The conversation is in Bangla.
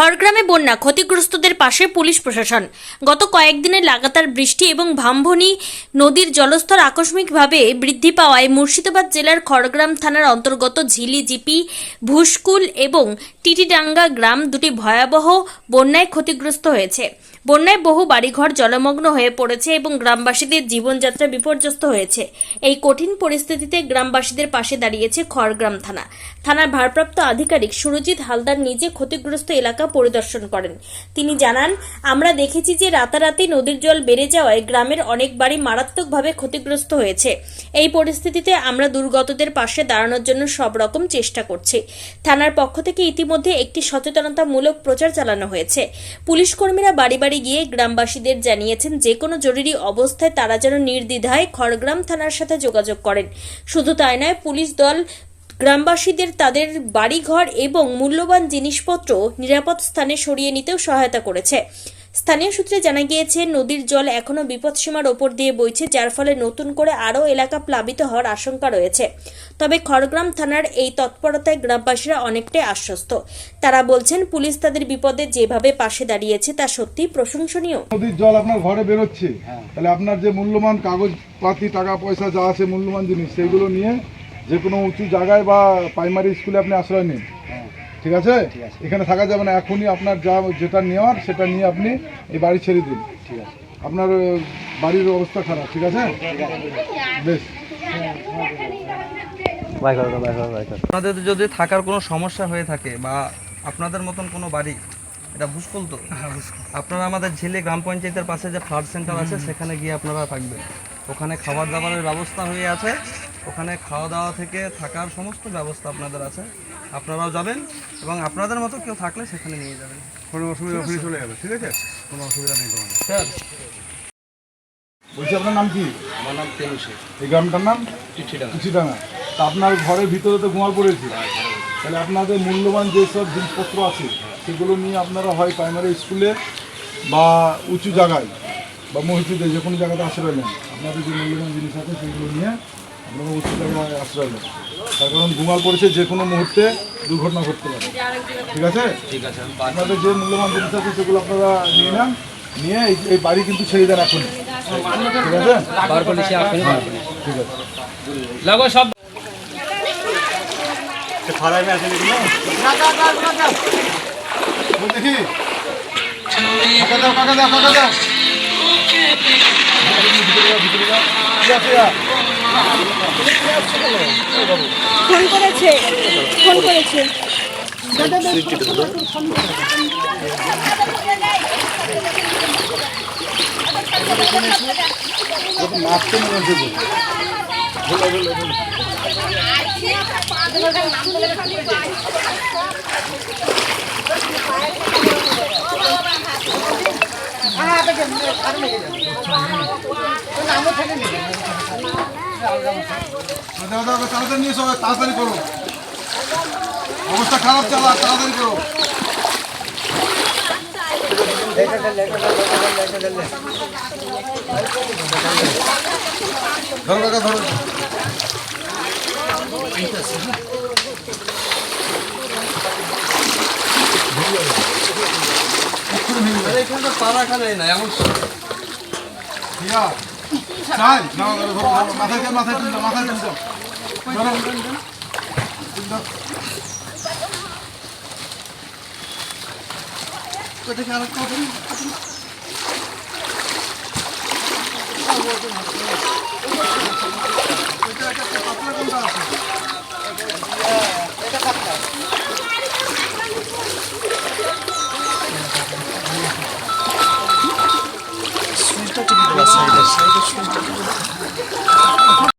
খড়গ্রামে বন্যা ক্ষতিগ্রস্তদের পাশে পুলিশ প্রশাসন। গত কয়েকদিনের লাগাতার বৃষ্টি এবং ভাম্বনী নদীর জলস্তর আকস্মিকভাবে বৃদ্ধি পাওয়ায় মুর্শিদাবাদ জেলার খড়গ্রাম থানার অন্তর্গত ঝিলিজিপি ভুসকুল এবং টিটিডাঙ্গা গ্রাম দুটি ভয়াবহ বন্যায় ক্ষতিগ্রস্ত হয়েছে। বন্যায় বহু বাড়িঘর জলমগ্ন হয়ে পড়েছে এবং গ্রামবাসীদের জীবনযাত্রা বিপর্যস্ত হয়েছে। এই কঠিন পরিস্থিতিতে গ্রামবাসীদের পাশে দাঁড়িয়েছে খড়গ্রাম থানা। থানার ভারপ্রাপ্ত আধিকারিক সুরজিৎ হালদার নিজে ক্ষতিগ্রস্ত এলাকা পরিদর্শন করেন। তিনি জানান, আমরা দেখেছি যে রাতারাতি নদীর জল বেড়ে যাওয়ায় গ্রামের অনেক বাড়ি মারাত্মকভাবে ক্ষতিগ্রস্ত হয়েছে। এই পরিস্থিতিতে আমরা দুর্গতদের পাশে দাঁড়ানোর জন্য সব রকম চেষ্টা করছি। থানার পক্ষ থেকে ইতিমধ্যে একটি সচেতনতামূলক প্রচার চালানো হয়েছে। পুলিশ কর্মীরা বাড়ি বাড়ি গিয়ে গ্রামবাসীদের জানিয়েছেন, যে কোনো জরুরি অবস্থায় তারা যেন নির্দ্বিধায় খড়গ্রাম থানার সাথে যোগাযোগ করেন। শুধু তাই নয়, পুলিশ দল গ্রামবাসীদের তাদের বাড়িঘর এবং মূল্যবান জিনিসপত্র নিরাপদ স্থানে সরিয়ে নিতেও সহায়তা করেছে। স্থানীয় সূত্রে জানা গিয়েছে, নদীর জল এখনও বিপদসীমার ওপর দিয়ে বইছে, যার ফলে নতুন করে আরও এলাকা প্লাবিত হওয়ার আশঙ্কা রয়েছে। তবে খড়গ্রাম থানার এই তৎপরতায় গ্রামবাসীরা অনেকটাই আশ্বস্ত। তারা বলছেন, পুলিশ তাদের বিপদে যেভাবে পাশে দাঁড়িয়েছে তা সত্যিই প্রশংসনীয়। নদীর জল আপনার ঘরে বেরোচ্ছে, তাহলে আপনার যে মূল্যবান কাগজপাতি, টাকা পয়সা যা আছে, মূল্যবান জিনিস সেইগুলো নিয়ে যে কোনো উঁচু জায়গায় বা প্রাইমারি স্কুলে আপনি আশ্রয় নিন। ঠিক আছে? এখানে থাকা যাবে না। এখনই আপনার যা যেটা নেওয়ার সেটা নিয়ে আপনি এই বাড়ি ছেড়ে দিন। ঠিক আছে। আপনার বাড়ির অবস্থা খারাপ ঠিক আছে? বেশ। আপনাদের যদি থাকার কোনো সমস্যা হয়ে থাকে বা আপনাদের মতন কোনো বাড়ি এটা ভুসকুল তো? আপনারা আমাদের ঝিলে গ্রাম পঞ্চায়েতের পাশে যে ফ্লাড সেন্টার আছে সেখানে গিয়ে আপনারা থাকবেন। ওখানে খাবার দাবারের ব্যবস্থা হয়ে আছে। ওখানে খাওয়া দাওয়া থেকে থাকার সমস্ত ব্যবস্থা আপনাদের আছে। আপনারাও যাবেন এবং আপনাদের মতো কেউ থাকলে সেখানে নিয়ে যাবেন। কোনো অসুবিধা ফিরে চলে যাবে ঠিক আছে? কোনো অসুবিধা নেই তোমার স্যার। বলছি আপনার নাম কি? আমার নাম তেনুষে এই গ্রামটার নাম? চিঠিডাঙ্গা। কুচিডাঙ্গা তা আপনার ঘরের ভিতরে তো গোয়াল পড়েছে। তাহলে আপনাদের মূল্যবান যেসব জিনিসপত্র আছে সেগুলো নিয়ে আপনারা হয় প্রাইমারি স্কুলে বা উঁচু জায়গায় বা মসজিদে যে কোনো জায়গাতে আশ্রয় নেন। আপনাদের যে মূল্যবান জিনিস আছে সেগুলো নিয়ে আশ্রয় নেন তার কারণ গোয়াল পড়েছে যে কোনো মুহূর্তে দুর্ঘটনা ঘটতে পারে। ঠিক আছে? ঠিক আছে আপনাদের যে মূল্যবান জিনিস আছে সেগুলো আপনারা নিয়ে নেন। নিয়ে এই- এই বাড়ি কিন্তু ছেড়ে দেন এখন ঠিক আছে? হ্যাঁ, ঠিক আছে। লাগো সব। দেখি কাকা দাও কাকা দাও কাকা দাও। ইয়া, ইয়া। ফোন করেছে ফোন করেছে নাচতে মনে হচ্ছে দাও, দাও, তাড়াতাড়ি নিয়ে এসো, তাড়াতাড়ি করো অবস্থা খারাপ চালা তাড়াতাড়ি করো ধরো কাকা ধরো পাড়া খালে না এমন ধরো। মাথায় চাপ মাথায় তুলছো মাথায় তুলছো ধরো 谁的谁的拳头？